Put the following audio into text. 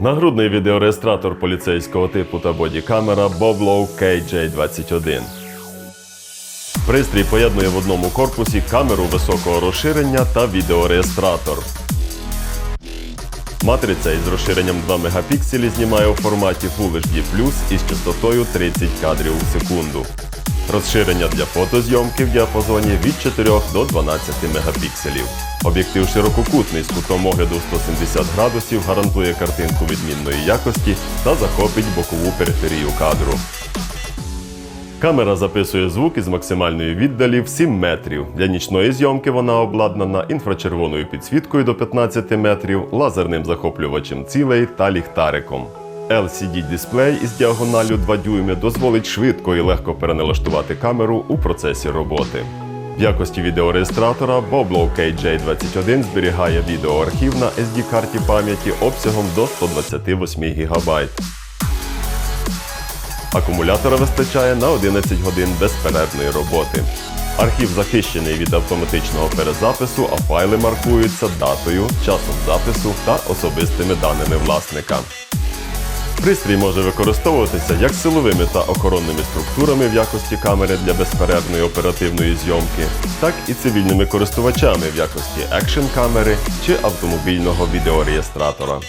Нагрудний відеореєстратор поліцейського типу та бодікамера Boblow KJ21. Пристрій поєднує в одному корпусі камеру високого розширення та відеореєстратор. Матриця із розширенням 2 мегапікселі знімає у форматі Full HD із частотою 30 кадрів у секунду. Розширення для фотозйомки в діапазоні від 4 до 12 мегапікселів. Об'єктив ширококутний з кутом огляду 170 градусів гарантує картинку відмінної якості та захопить бокову периферію кадру. Камера записує звук із максимальної віддалі в 7 метрів. Для нічної зйомки вона обладнана інфрачервоною підсвіткою до 15 метрів, лазерним захоплювачем цілей та ліхтариком. LCD-дисплей із діагоналлю 2 дюйми дозволить швидко і легко переналаштувати камеру у процесі роботи. В якості відеореєстратора Boblow KJ21 зберігає відеоархів на SD-карті пам'яті обсягом до 128 ГБ. Акумулятора вистачає на 11 годин безперервної роботи. Архів захищений від автоматичного перезапису, а файли маркуються датою, часом запису та особистими даними власника. Пристрій може використовуватися як силовими та охоронними структурами в якості камери для безперервної оперативної зйомки, так і цивільними користувачами в якості екшн камери чи автомобільного відеореєстратора.